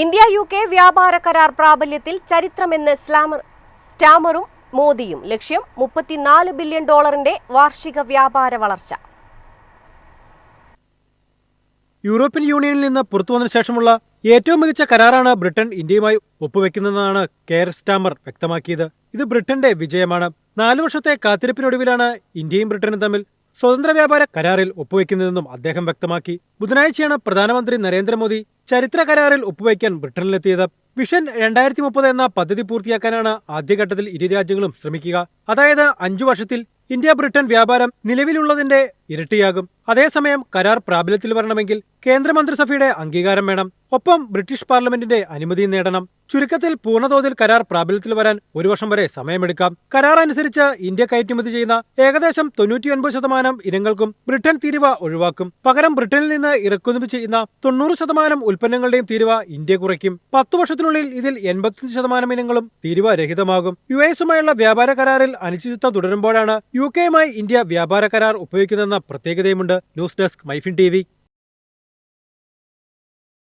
India U K വ്യാപാര കരാർ പ്രാബല്യത്തിൽ ചരിത്രമെന്ന് സ്ലാമർ സ്റ്റാമറും മോദിയും. ലക്ഷ്യം മുപ്പത്തിനാല് ബില്യൺ ഡോളറിന്റെ വാർഷിക വ്യാപാര വളർച്ച. യൂറോപ്യൻ യൂണിയനിൽ നിന്ന് പുറത്തുവന്ന ശേഷമുള്ള ഏറ്റവും മികച്ച കരാറാണ് ബ്രിട്ടൻ ഇന്ത്യയുമായി ഒപ്പുവെക്കുന്നതെന്നാണ് കെയർ സ്റ്റാമർ വ്യക്തമാക്കിയത്. ഇത് ബ്രിട്ടന്റെ വിജയമാണ്. നാലു വർഷത്തെ കാത്തിരിപ്പിനൊടുവിലാണ് ഇന്ത്യയും ബ്രിട്ടനും തമ്മിൽ സ്വതന്ത്ര വ്യാപാര കരാറിൽ ഒപ്പുവെക്കുന്നതെന്നും അദ്ദേഹം വ്യക്തമാക്കി. ബുധനാഴ്ചയാണ് പ്രധാനമന്ത്രി നരേന്ദ്രമോദി ചരിത്ര കരാറിൽ ഒപ്പുവയ്ക്കാൻ ബ്രിട്ടനിലെത്തിയത് വിഷൻ രണ്ടായിരത്തി മുപ്പത് എന്ന പദ്ധതി പൂർത്തിയാക്കാനാണ് ആദ്യഘട്ടത്തിൽ ഇരു രാജ്യങ്ങളും ശ്രമിക്കുക. അതായത് അഞ്ചു വർഷത്തിൽ ഇന്ത്യ ബ്രിട്ടൻ വ്യാപാരം നിലവിലുള്ളതിന്റെ ഇരട്ടിയാകും. അതേസമയം കരാർ പ്രാബല്യത്തിൽ വരണമെങ്കിൽ കേന്ദ്രമന്ത്രിസഭയുടെ അംഗീകാരം വേണം. ഒപ്പം ബ്രിട്ടീഷ് പാർലമെന്റിന്റെ അനുമതി നേടണം. ചുരുക്കത്തിൽ പൂർണതോതിൽ കരാർ പ്രാബല്യത്തിൽ വരാൻ ഒരു വർഷം വരെ സമയമെടുക്കാം. കരാർ അനുസരിച്ച് ഇന്ത്യ കയറ്റുമതി ചെയ്യുന്ന ഏകദേശം തൊണ്ണൂറ്റിയൊൻപത് ശതമാനം ഇനങ്ങൾക്കും ബ്രിട്ടൻ തീരുവ ഒഴിവാക്കും. പകരം ബ്രിട്ടനിൽ നിന്ന് ഇറക്കുമതി ചെയ്യുന്ന തൊണ്ണൂറ് ശതമാനം ഉൽപ്പന്നങ്ങളുടെയും തീരുവ ഇന്ത്യ കുറയ്ക്കും. പത്തു വർഷത്തിനുള്ളിൽ ഇതിൽ എൺപത്തിയഞ്ച് ശതമാനം ഇനങ്ങളും തീരുവ രഹിതമാകും. യു എസുമായുള്ള വ്യാപാര കരാറിൽ അനിശ്ചിതത്വം തുടരുമ്പോഴാണ് യു കെയുമായി ഇന്ത്യ വ്യാപാര കരാർ ഉപയോഗിക്കുന്നതെന്ന പ്രത്യേകതയുമുണ്ട്. News desk MyFin T